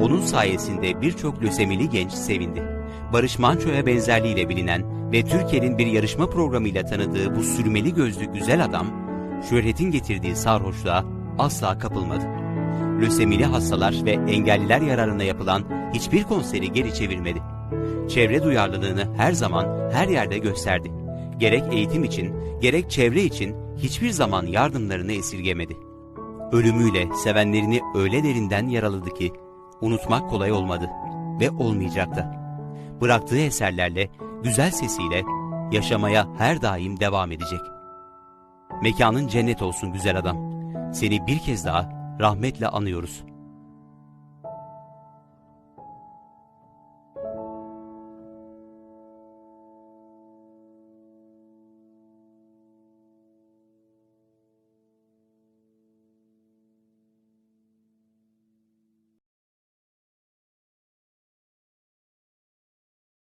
Onun sayesinde birçok lösemili genç sevindi. Barış Manço'ya benzerliğiyle bilinen ve Türkiye'nin bir yarışma programıyla tanıdığı bu sürmeli gözlü güzel adam, şöhretin getirdiği sarhoşluğa asla kapılmadı. Lösemili hastalar ve engelliler yararına yapılan hiçbir konseri geri çevirmedi. Çevre duyarlılığını her zaman her yerde gösterdi. Gerek eğitim için, gerek çevre için hiçbir zaman yardımlarını esirgemedi. Ölümüyle sevenlerini öyle derinden yaraladı ki unutmak kolay olmadı ve olmayacak da. Bıraktığı eserlerle, güzel sesiyle yaşamaya her daim devam edecek. Mekanın cennet olsun güzel adam. Seni bir kez daha rahmetle anıyoruz.